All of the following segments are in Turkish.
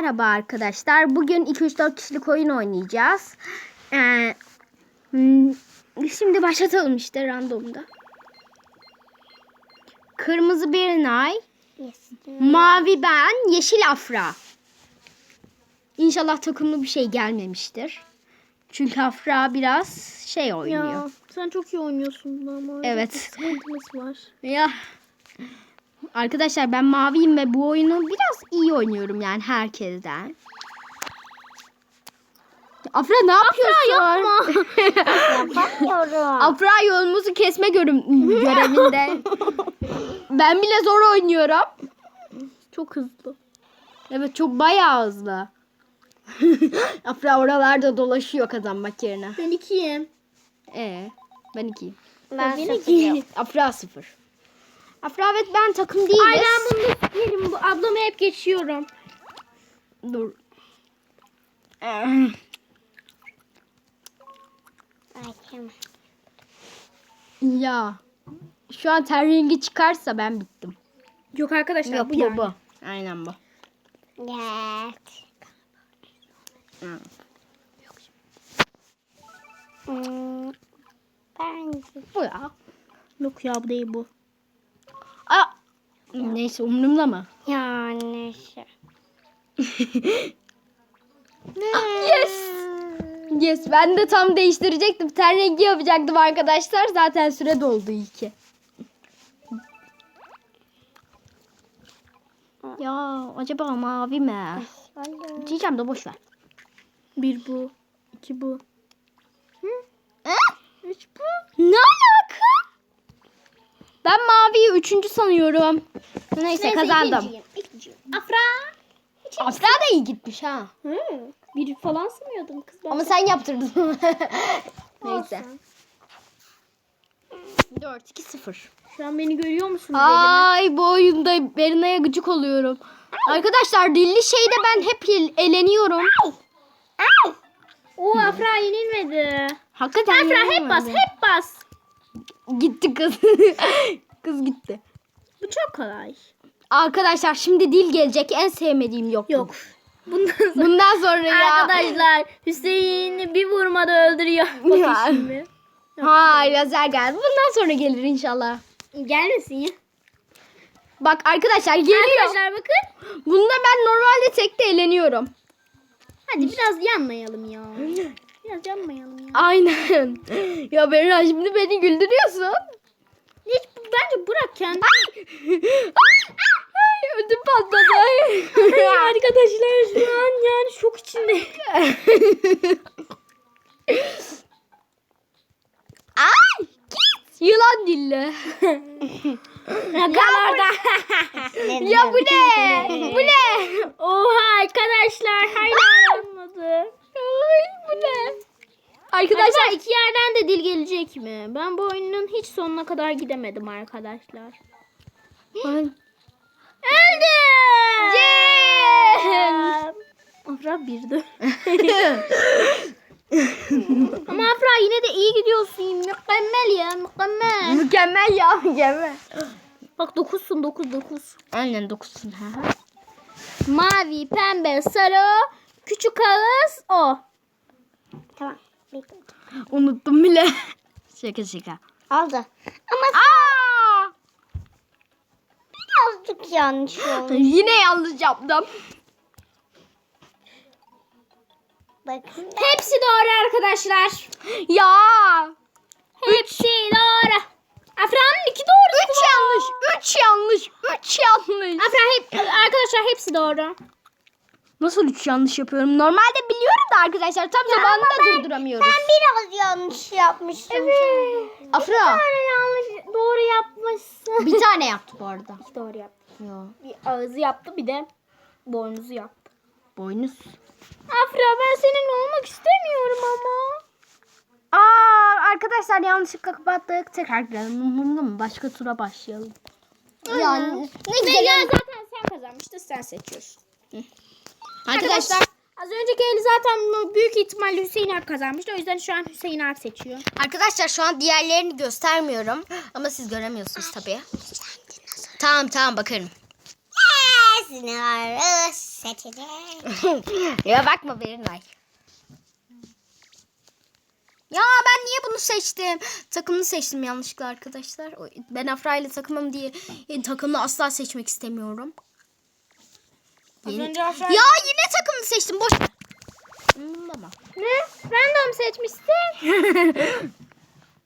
Merhaba arkadaşlar. Bugün 2-3-4 kişilik oyun oynayacağız. Ee, hmm, şimdi başlatalım işte randomda. Kırmızı bir nay, mavi ben, yeşil afra. İnşallah takımlı bir şey gelmemiştir. Çünkü afra biraz şey oynuyor. Ya sen çok iyi oynuyorsun ama. Evet. Sıkıntımız var. Ya. Arkadaşlar ben maviyim ve bu oyunu biraz iyi oynuyorum yani herkesten. Afra ne yapıyorsun? yapma. Yapamıyorum. Afra yolumuzu kesme görüm görevinde. ben bile zor oynuyorum. Çok hızlı. Evet çok bayağı hızlı. Afra oralarda dolaşıyor kazanmak yerine. Ben ikiyim. Ee, ben ikiyim. Ben Ben sıfırım. iki. Afra sıfır. Afra evet ben takım değiliz. Ay ben bunu da sikerim. Bu ablamı hep geçiyorum. Dur. Ay, tamam. Ya. Şu an ter rengi çıkarsa ben bittim. Yok arkadaşlar Yok bu bu yani. bu. Aynen bu. Evet. Hı. Hmm, bence Bu ya. Yok ya bu değil bu. Neyse umurumda mı? yani şey. yes. Yes ben de tam değiştirecektim. Ten rengi yapacaktım arkadaşlar. Zaten süre doldu iyi ki. Ya acaba mavi mi? Diyeceğim de boş ver. Bir bu. iki bu. Üç bu. Ne? Ben maviyi üçüncü sanıyorum. Neyse, kazandım. ikinciyim, ikinciyim. Afra. Afra da iyi gitmiş ha. Hı. Bir falan sanıyordum kız. Ben Ama sen yaptırdın. Neyse. Olsun. 4 2 0. Şu an beni görüyor musunuz? Ay bu oyunda Berina'ya gıcık oluyorum. Arkadaşlar dilli şeyde ben hep el- eleniyorum. Oo Afra yenilmedi. Hakikaten Afra hep yenilmedi. bas hep bas. Gitti kız. kız gitti. Bu çok kolay. Arkadaşlar şimdi dil gelecek. En sevmediğim yok. Yok. Bundan sonra Bundan sonra ya. arkadaşlar Hüseyin'i bir vurmada öldürüyor. Ya. Bakın şimdi. Hayır lazer geldi. Bundan sonra gelir inşallah. Gelmesin ya. Bak arkadaşlar geliyor. Arkadaşlar bakın. Bunda ben normalde tekte eğleniyorum. Hadi biraz yanmayalım ya. Biraz yanmayalım ya. Aynen. ya Berra şimdi beni güldürüyorsun. Hiç bence bırak kendini. Ay, ödüm patladı. Ay, arkadaşlar şu an yani şok içinde. Ay git. Yılan dilli. Yakalarda. ya bu ne? bu ne? Oha arkadaşlar hala olmadı. Ay bu ne? Arkadaşlar iki yerden de dil gelecek mi? Ben bu oyunun hiç sonuna kadar gidemedim arkadaşlar. Öldüm. Cem. Afra birdi. Ama Afra yine de iyi gidiyorsun. Mükemmel ya mükemmel. mükemmel ya mükemmel. Bak dokuzsun dokuz dokuz. Aynen dokusun. Ha. Mavi, pembe, sarı, küçük ağız o. Tamam. Unuttum bile. şaka şaka. Oldu. Ama Aa! birazcık yanlış oldu. Yine yanlış yaptım. Bakın. Hepsi doğru arkadaşlar. Ya. Hepsi doğru. Afra'nın iki doğru. Üç yanlış. Üç yanlış. Üç yanlış. Afra hep arkadaşlar hepsi doğru. Nasıl üç yanlış yapıyorum? Normalde biliyorum da arkadaşlar tam zamanında durduramıyoruz. Ben biraz yanlış yapmıştım. Evet. Afra yanlış doğru yapmışsın. bir tane yaptı bu arada. İki doğru yaptı. Yo. Bir ağzı yaptı bir de boynuzu yaptı. Boynuz. Afra ben seninle olmak istemiyorum ama. Aa arkadaşlar yanlışlıkla kapattık. Tekrar girelim. Umurumda mı? Başka tura başlayalım. Yani ne Ne güzel. ya zaten sen kazanmıştın sen seçiyorsun. Arkadaşlar Az önceki eli zaten büyük ihtimalle Hüseyin Ark kazanmıştı. O yüzden şu an Hüseyin Ark seçiyor. Arkadaşlar şu an diğerlerini göstermiyorum. Ama siz göremiyorsunuz tabii. Tamam tamam bakarım. Esnar'ı seçecek. ya bakma Berinay. Ya ben niye bunu seçtim? Takımını seçtim yanlışlıkla arkadaşlar. Ben Afra ile takımım diye e, takımını asla seçmek istemiyorum. Yeni- önce Afra- Ya yine takımını seçtim. Boş. Umurumdama. Ne? Random seçmişsin.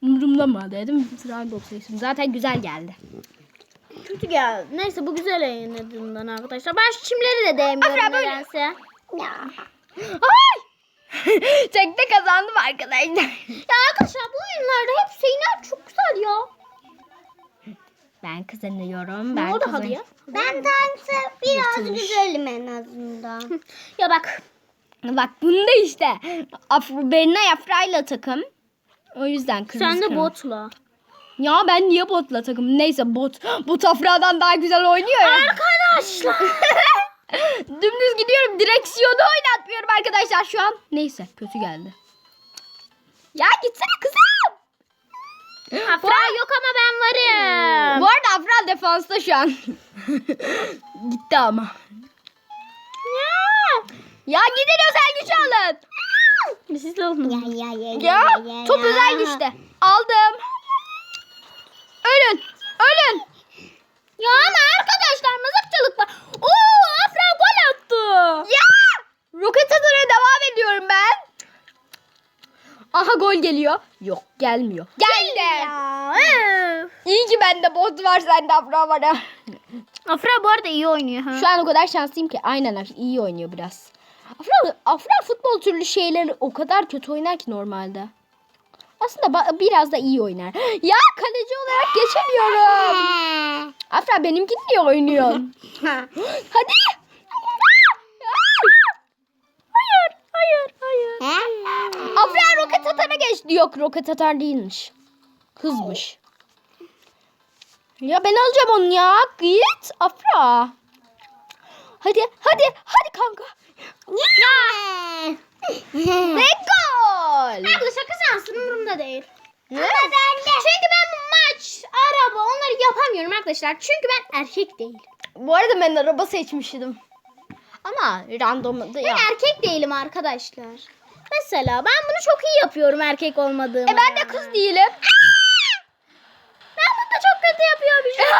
Umurumdama dedim. Random seçtim. Zaten güzel geldi. Kötü geldi. Neyse bu güzel yayınladığından arkadaşlar. Ben şu çimleri de değmiyorum Afra, böyle- nedense. Ya. Ay! Tekte kazandım arkadaşlar. Ya arkadaşlar bu oyunlarda hep şeyler çok güzel ya. Ben kazanıyorum. Ne Ben oldu kazan- hadi ya? Ben dansı biraz Yırtılmış. güzelim en azından. Ya bak. Bak bunda işte. Af Berna Afra'yla takım. O yüzden kırmızı Sen de kırmızı. botla. Ya ben niye botla takım? Neyse bot. Bot Afra'dan daha güzel oynuyor ya. Arkadaşlar. Dümdüz gidiyorum. Direksiyonu oynatmıyorum arkadaşlar şu an. Neyse kötü geldi. Ya gitsene kızım. Afra yok ama ben varım. Bu arada Afra defansta şu an. Gitti ama. Ya. Ya gidin özel güç alın. Siz de olun. Ya ya ya Ya top özel güçte. Aldım. Ölün. Ölün. Ya ama arkadaşlar mızıkçılık var. Oo Afra gol attı. Ya! Roket atara devam ediyorum ben. Aha gol geliyor. Yok gelmiyor. Geldi. İyi ki bende bot var sende Afra var ha. Afra bu arada iyi oynuyor. Ha. Şu an o kadar şanslıyım ki aynen iyi oynuyor biraz. Afra, Afra futbol türlü şeyleri o kadar kötü oynar ki normalde. Aslında biraz da iyi oynar. Ya kaleci olarak geçemiyorum. Afra benimkini niye oynuyorsun? Hadi. Hayır, hayır, hayır. Afra roket atara geçti. Yok roket atar değilmiş. Hızmış. Ya ben alacağım onu ya. Git Afra. Hadi hadi hadi kanka. Ve gol. Arkadaşlar kazansın umurumda değil. Ne? Çünkü ben bu maç, araba onları yapamıyorum arkadaşlar. Çünkü ben erkek değilim. Bu arada ben araba seçmiştim. Ama randomda ya. Ben erkek değilim arkadaşlar. Mesela ben bunu çok iyi yapıyorum erkek olmadığım. E ben de kız değilim. Ben bunu da çok kötü yapıyormuşum.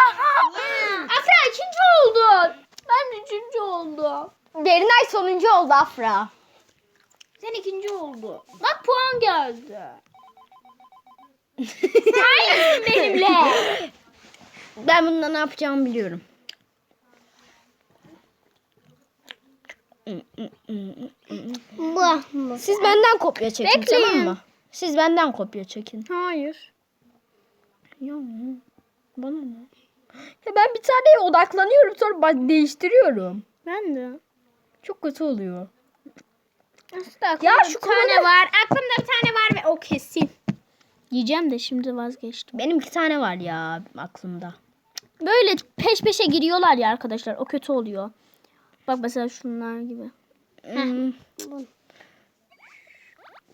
Afra ikinci oldun. Ben üçüncü oldum. Berinay sonuncu oldu Afra. Sen ikinci oldun. Bak puan geldi. Hayır benimle. Ben bunda ne yapacağımı biliyorum. Bu. bu. Siz benden kopya çekin Bekleyin. tamam mı? Siz benden kopya çekin. Hayır. Ya bana ne? Ya ben bir taneye odaklanıyorum sonra bak değiştiriyorum. Ben de. Çok kötü oluyor. Aslında aklımda Ya bir şu tane konuda- var. Aklımda bir tane var ve o kesin. Yiyeceğim de şimdi vazgeçtim. Benim iki tane var ya aklımda. Böyle peş peşe giriyorlar ya arkadaşlar. O kötü oluyor. Bak mesela şunlar gibi. Hmm,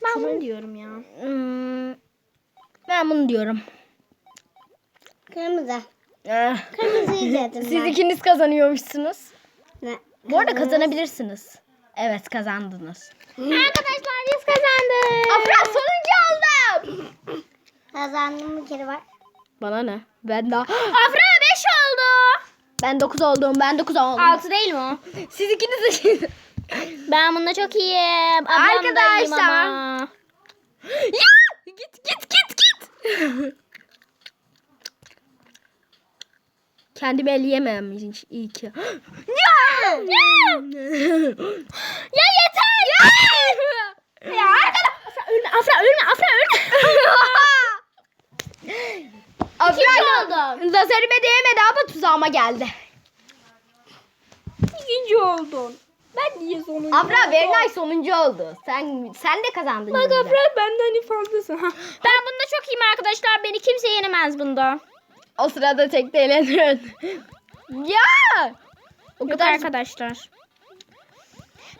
Ben bunu diyorum ya. hmm, ben bunu diyorum. Kırmızı. Eh, Kırmızıyı dedim Siz ben. ikiniz kazanıyormuşsunuz. Ne? Bu arada kazanabilirsiniz. Evet kazandınız. Arkadaşlar biz kazandık. Afra sonuncu oldum. Kazandım bir kere var. Bana ne? Ben daha... Afra 5 oldu. Ben 9 oldum. Ben 9 oldum. 6 değil mi o? Siz ikiniz de... Ben bunda çok iyiyim. Ablam Arkadaşlar. ama. ya! Git git git git. Kendimi elleyemem iyi ki. ya! Ya! Ya yeter ya. ya arkadaş. Afra ölme, Afra ölme, Afra ölme. İkinci oldum. Lazerime değmedi ama tuzağıma geldi. İkinci oldun. Ben niye sonuncu Afra Bernay sonuncu oldu. Sen sen de kazandın. Bak yine de. Afra benden iyi fazlasın. ben bunda çok iyiyim arkadaşlar. Beni kimse yenemez bunda. O sırada tek de eğleniyorsun. ya! O Yok kadar arkadaşlar.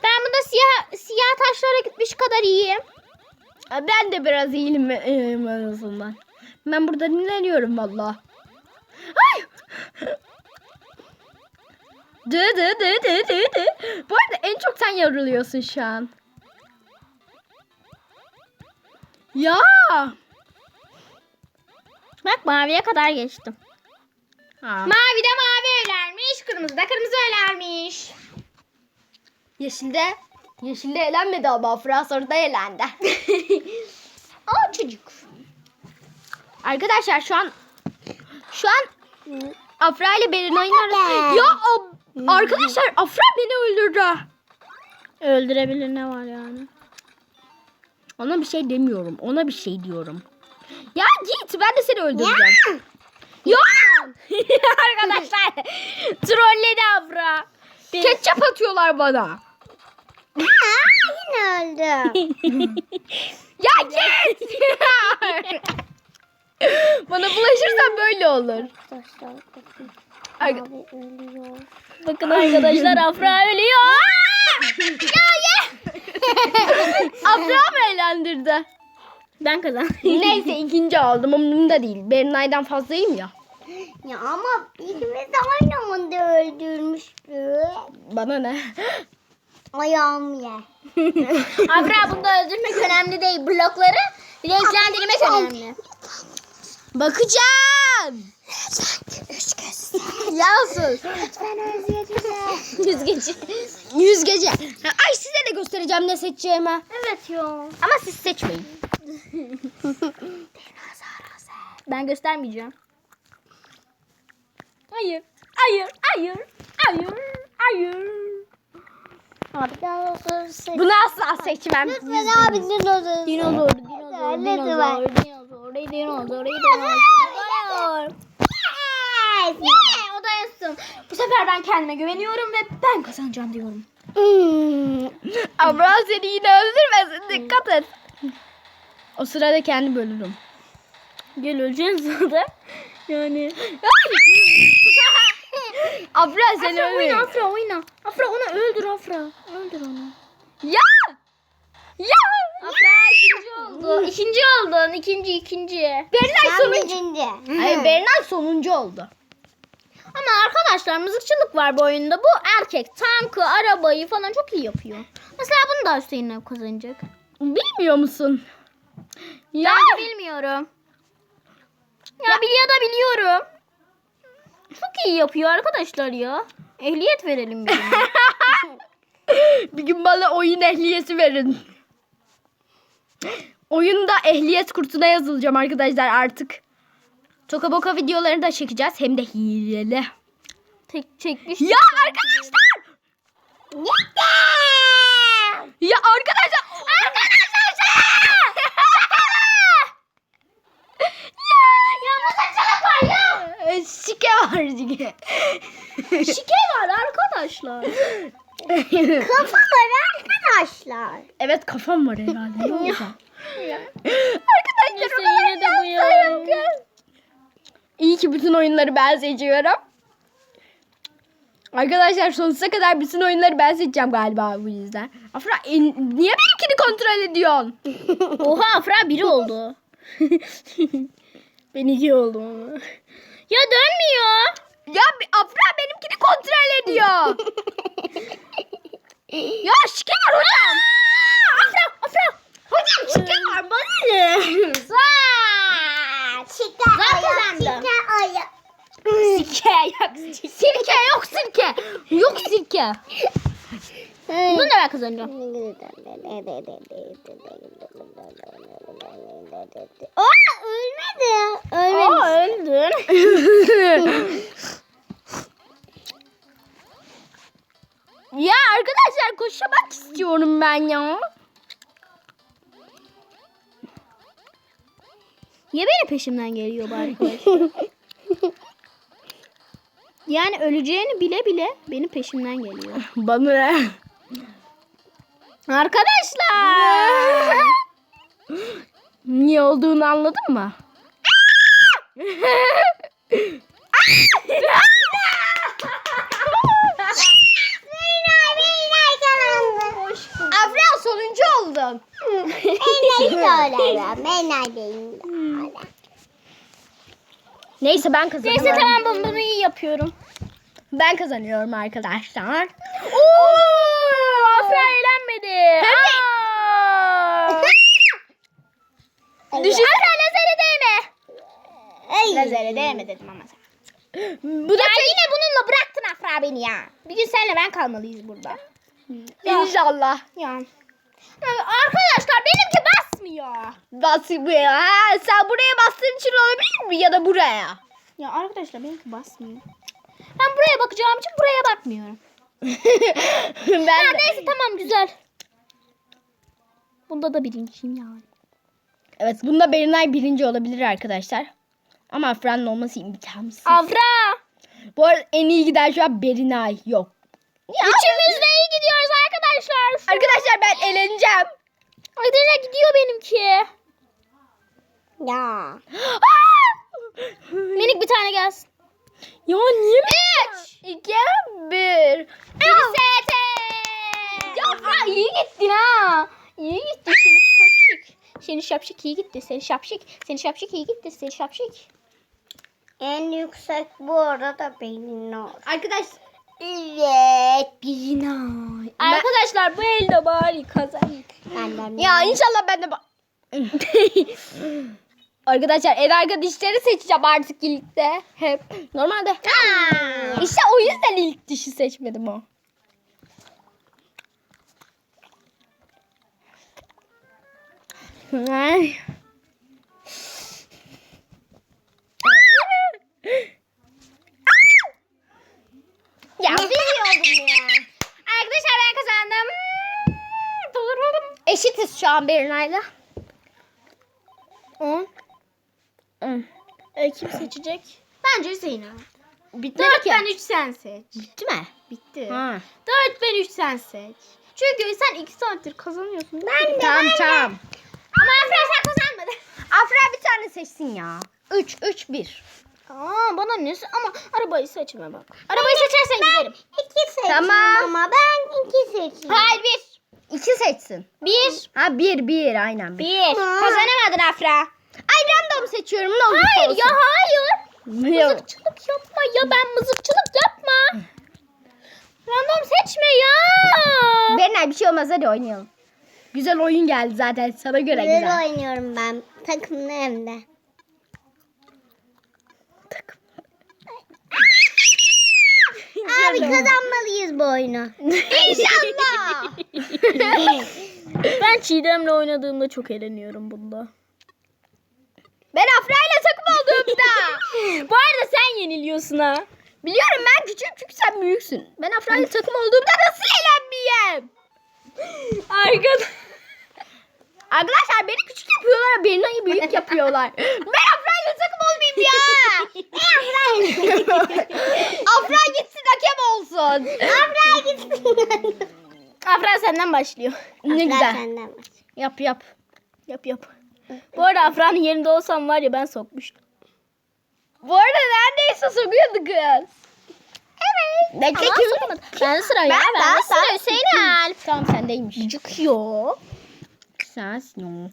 Ben bunda siyah siyah taşlara gitmiş kadar iyiyim. Ben de biraz iyiyim iyiyim en azından. Ben burada dinleniyorum valla. Ay! Dı dı dı dı dı dı. Bu arada en çok sen yoruluyorsun şu an. Ya. Bak maviye kadar geçtim. Ha. Mavi de mavi ölermiş. Kırmızı da kırmızı ölermiş. Yeşilde Yeşilde elenmedi ama Afra soruda elendi. Aa. Arkadaşlar şu an şu an Afra ile Berenay'ın arasında. Ya arkadaşlar Afra beni öldürdü. Öldürebilir ne var yani? Ona bir şey demiyorum. Ona bir şey diyorum. Ya git ben de seni öldüreceğim. Ya. arkadaşlar trolledi Afra. Ketçap atıyorlar bana. Yine öldüm. Ya git. bana bulaşırsan böyle olur. Arkadaşlar bakın. Arka- Abi ölüyor. Bakın arkadaşlar Afra ölüyor. Afra mı eğlendirdi? Ben kazandım. Neyse ikinci oldum. Umurumda değil. Berinay'dan fazlayım ya. Ya ama ikimiz de aynı anda öldürmüştü. Bana ne? Ayağım ye. Afra bunda öldürmek önemli değil. Blokları renklendirmek önemli. Bakacağım. Üç göz. Yansın. Lütfen özledim. Yüz gece. Yüz gece. Ha, Ay size de göstereceğim ne seçeceğimi. Evet ya. Ama siz seçmeyin. Ben göstermeyeceğim. Hayır. Hayır. Hayır. Hayır. Hayır. Abi. Bunu asla seçmem. Lütfen abi dinozor. Dinozor, dinozor, Lütfen. dinozor, dinozor, dinozor, dinozor. Yes. Yeah, o da yazsın. Bu sefer ben kendime güveniyorum ve ben kazanacağım diyorum. Hmm. Abra seni yine öldürmesin. Dikkat et. O sırada kendi bölürüm. Gel öleceğiz zaten. Yani. Abra seni Afra oyna. Afra oyna. Afra onu öldür Afra. Öldür onu. Ya! Ya! Afra ikinci oldu. İkinci oldun. İkinci, ikinci. Berinay Ben sonuncu. birinci. Hayır Berinay sonuncu oldu. Ama arkadaşlar mızıkçılık var bu oyunda. Bu erkek tankı, arabayı falan çok iyi yapıyor. Mesela bunu da Hüseyin kazanacak. Bilmiyor musun? Ya! Ben de bilmiyorum. Ya, biliyor da biliyorum. Çok iyi yapıyor arkadaşlar ya. Ehliyet verelim birine. Bir gün bana oyun ehliyeti verin. Oyunda ehliyet kursuna yazılacağım arkadaşlar artık. Toka boka videoları da çekeceğiz. Hem de hileli. Tek çekmiş. Ya arkadaşlar! Ya arkadaşlar! Arkadaşlar! ya. Şike var şike. Şike var arkadaşlar. Kafa var arkadaşlar. evet kafam var herhalde. Ne olacak? Neyse, arkadaşlar o yine de bu ya. İyi ki bütün oyunları ben seçiyorum. Arkadaşlar sonsuza kadar bütün oyunları ben seçeceğim galiba bu yüzden. Afra en- niye benimkini kontrol ediyorsun? Oha Afra biri oldu. ben iki oldum ama. Ya dönmüyor. Ya Afra benimkini kontrol ediyor. Ya şike var hocam. Afra, Afra. Hocam şike var bana ne? Zaten ayak. kazandım. Ayak. Sirke yok. Sirke yok sirke. Yok sirke. Bunu da ben kazanacağım. Aa ölmedi. Ölmedi. Aa öldün. ya arkadaşlar koşamak istiyorum ben ya. Niye benim peşimden geliyor bu arkadaş? yani öleceğini bile bile benim peşimden geliyor. Bana ne? Arkadaşlar. Niye olduğunu anladın mı? Beynay beynay kazandı. Afra sonuncu oldun. Beynay'ı söyle. Beynay beynay. Neyse ben kazandım. Neyse tamam ben bunu iyi yapıyorum. Ben kazanıyorum arkadaşlar. Oo, Afra eğlenmedi. Düşün. Afra nazarı değme. Nazarı değme dedim ama sen. Bu da Ya yine bununla bıraktın Afra beni ya. Bir gün senle ben kalmalıyız burada. inşallah. Ya. Ya Arkadaşlar benimki basmıyor. Basmıyor. Ha, sen buraya bastığın için olabilir mi? Ya da buraya. Ya arkadaşlar benimki basmıyor. Ben buraya bakacağım için buraya bakmıyorum. ben Ha, de- neyse tamam güzel. Bunda da birinciyim yani. Evet bunda Berinay birinci olabilir arkadaşlar. Ama Afra'nın olması imkansız. Afra. Bu arada en iyi giden şu an Berinay yok. Üçümüz de iyi gidiyoruz arkadaşlar. Arkadaşlar ben eleneceğim. Arkadaşlar gidiyor benimki. Ya. Minik bir tane gelsin. ya niye mi? 2 1 Sete. Ya Afra iyi gittin ha. İyi gitti seni şapşik. Seni şapşik iyi gitti. Seni şapşik. Seni şapşik iyi gitti. Seni şapşik. En yüksek bu arada benim. Arkadaşlar Evet. Birinay. Arkadaşlar bu elde bari kazanayım. Benden ya inşallah ben de Arkadaşlar el arkadaşları seçeceğim artık ilkte. Hep. Normalde. İşte o yüzden ilk dişi seçmedim o. Ay. ya biliyordum ya. Arkadaşlar ben kazandım. Eşitiz şu an Berinay'la. 10. Hı. E, kim seçecek? Bence. Bitmedi 4 ki. ben 3 sen seç. Bitti mi? Bitti. Ha. 4 ben 3 sen seç. Çünkü sen 2 saattir kazanıyorsun. Ben de. Tamam tamam. Ama Afra sen kazanmadın. Afra bir tane seçsin ya. 3 3 1. Aa bana ne? Ama arabayı seçme bak. Arabayı seçersen giderim. İki seçeyim Tamam. ama ben iki seçeyim. Hayır 1. 2 seçsin. 1. Ha 1 1 aynen. 1. 1. Kazanamadın Afra. Ay random seçiyorum ne olursa Hayır olsun. ya hayır. Yok. Mızıkçılık yapma ya ben mızıkçılık yapma. Random seçme ya. Berinay bir şey olmaz hadi oynayalım. Güzel oyun geldi zaten sana göre Güzel güzel. oynuyorum ben. Takımlı hem de. Abi kazanmalıyız bu oyunu. İnşallah. Ben Çiğdem'le oynadığımda çok eğleniyorum bunda. ben Afra ile takım olduğumda. Bu arada sen yeniliyorsun ha. Biliyorum ben küçüğüm çünkü sen büyüksün. Ben Afra ile takım olduğumda nasıl eğlenmeyeyim? Arkadaş. Arkadaşlar beni küçük yapıyorlar, Berinay'ı büyük yapıyorlar. ben Afra ile takım olmayayım ya. Afra gitsin hakem olsun. Afra gitsin. Afra senden başlıyor. Ne güzel. Senden baş. Yap yap. Yap yap. Bu arada Afra'nın yerinde olsam var ya ben sokmuştum. Bu arada neredeyse sokuyordu kız. Evet. Ama kim? Ben sıra ya. Ben- Ben, ben- de sıra ben- Hüseyin Alp. Tamam sendeymiş. Çıkıyor. Sensin.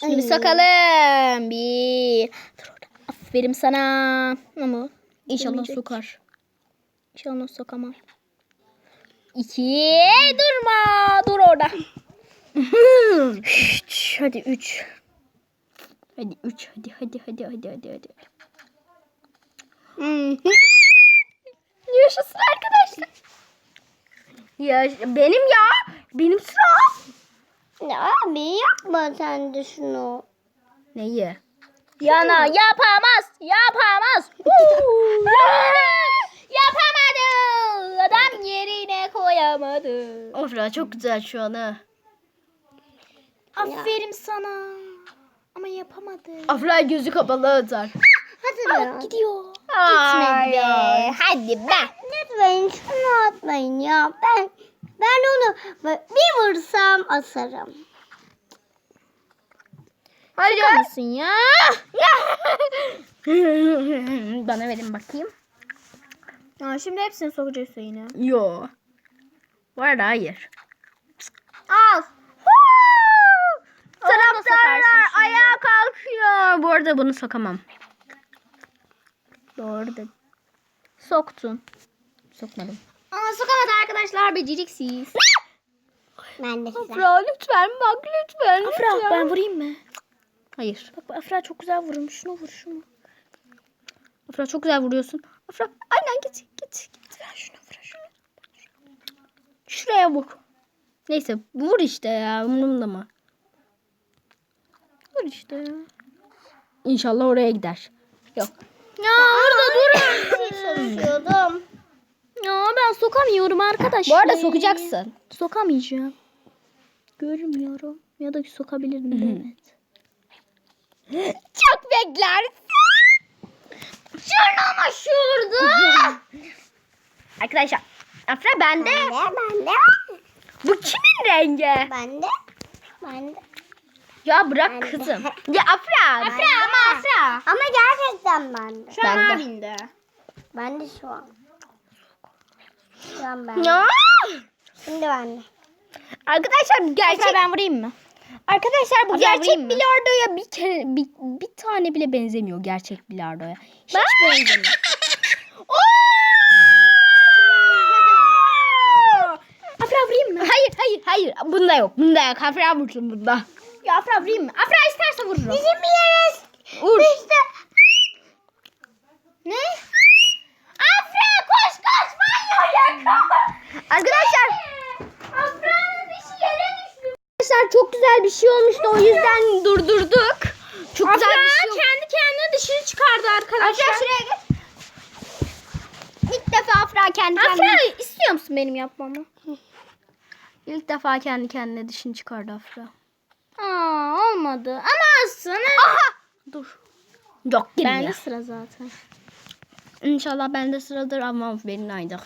Şimdi bir sokalım. Bir. Dur orada. Aferin sana. Ama İnşallah sokar. inşallah sokamam. İki. Durma. Dur orada. Üç. Hadi üç. hadi 3 hadi hadi hadi hadi hadi hadi. Yaşasın arkadaşlar. Ya benim ya. Benim sıra. Ya Abi yapma sen de şunu. Neyi? Yana yapamaz. Yapamaz. Yapamadı. Adam yerine koyamadı. Afra çok güzel şu an ha. Aferin sana. Ama yapamadı. Afra gözü kapalı atar. Hadi be. Gidiyor. Ay, Gitmedi. ay. Hadi be. Lütfen şunu atmayın ya. Ben ben onu bir vursam asarım. Hadi. Şaka mısın ya? Bana verin bakayım. Aa, şimdi hepsini sokacağız Hüseyin'e. Yo. Var da hayır. Al. Taraftarlar ayağa kalkıyor. Bu arada bunu sokamam. Doğru dedin. Soktun. Sokmadım. Aa sokamadı arkadaşlar beceriksiz. Ben de size. Afra lütfen bak lütfen. Afra ben vurayım mı? Hayır. Bak, bak Afra çok güzel vurmuş. Şunu vur şunu. Afra çok güzel vuruyorsun. Afra aynen git git. git. Ver şunu vur şunu. Şuraya vur. Neyse vur işte ya. Umurumda mı? Vur işte ya. İnşallah oraya gider. Yok. Ya orada durun. Çalışıyordum. Ya ben sokamıyorum arkadaşlar. Bu arada sokacaksın. Sokamayacağım. Görmüyorum. Ya da sokabilirim evet. Çok bekler. Şurada şurada. Arkadaşlar Afra bende. Ben de, ben de, Bu kimin rengi? ben de, ben de. Ya bırak Ben de. kızım. Ya Afra. Afra ama Afra. Ama gerçekten ben de. Şu an Ben de. abinde. Ben de şu an. An ben. Ya. Şimdi ben de. Arkadaşlar gerçek Afra ben vurayım mı? Arkadaşlar bu Afra gerçek bilardoya bir kere bir, bir tane bile benzemiyor gerçek bilardoya. Hiç benzemiyor. Afra vurayım mı? hayır hayır hayır. Bunda yok. Bunda yok. Afra vursun bunda. Ya Afra vurayım mı? Afra isterse vururum. Bizim bir yere Vur. Ne? Afra koş koş manyak Arkadaşlar Afra'nın dişi yere düştü. Arkadaşlar çok olmuştu. O yüzden durdurduk. Çok Afra güzel bir şey kendi kendine dişini çıkardı arkadaşlar. Afra şuraya gel. İlk defa Afra kendi kendine Afra istiyor musun benim yapmamı? İlk defa kendi kendine dişini çıkardı Afra. Aa olmadı. Ama aslında. Aha! Dur. Yok girmiyor. Bende sıra zaten. İnşallah bende sıradır ama benim aydı.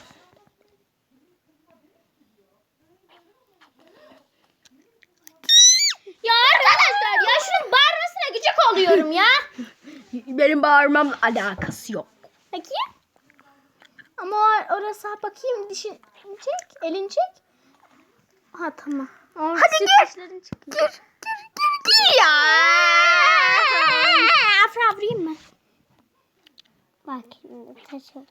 Ya arkadaşlar ya şunun bağırmasına gıcık oluyorum ya. Benim bağırmamla alakası yok. Bakayım. Ama orası bakayım dişin çek, elin çek. Ha tamam. Hadi gir. Gir, gir, gir, gir ya. Afra vurayım mı? Bak şimdi taşı.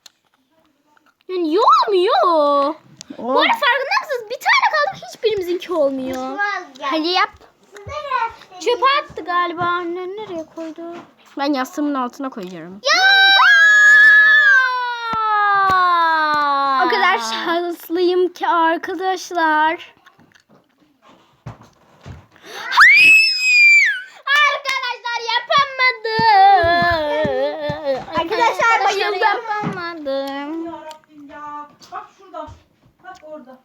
Yani olmuyor. Bu Oh. arada farkında mısınız? Bir tane kaldı hiçbirimizinki olmuyor. Hadi yap. Çöpe attı galiba annen nereye koydu? Ben yastığımın altına koyuyorum. Ya! O kadar şanslıyım ki arkadaşlar. Arkadaşlar yapamadım. Arkadaşlar bayıldım. Yapamadım. Ya. Bak şurada. Bak orada.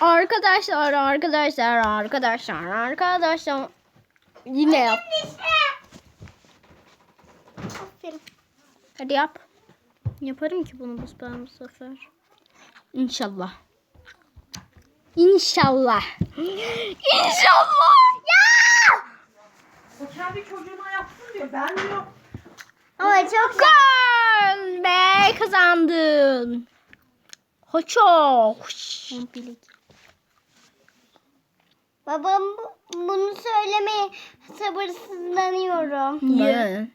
Arkadaşlar, arkadaşlar, arkadaşlar, arkadaşlar. Yine yap. Aferin. Hadi yap. Yaparım ki bunu bu ben bu sefer. İnşallah. İnşallah. İnşallah. Ya! O kendi çocuğuna yapsın diyor. Ben diyor. Ama çok Gol be kazandın. Hoço. babam bu- bunu söylemeye sabırsızlanıyorum. Niye?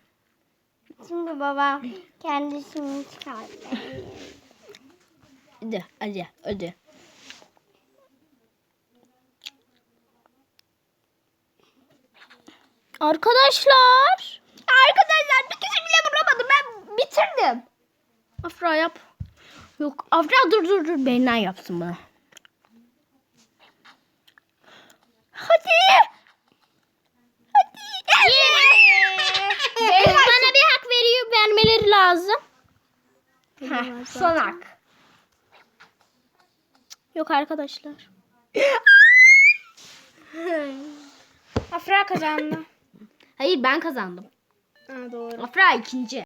Çünkü babam kendisini çıkardı. Hadi, hadi, hadi. Arkadaşlar. Arkadaşlar bir kişi bile vuramadı. Ben bitirdim. Afra yap. Yok Afra dur dur dur. Beyler yapsın bana. Hadi. Hadi. Veriyor vermeleri lazım. Heh, Son hak. Yok arkadaşlar. Afra kazandı. Hayır ben kazandım. Ha, doğru. Afra ikinci.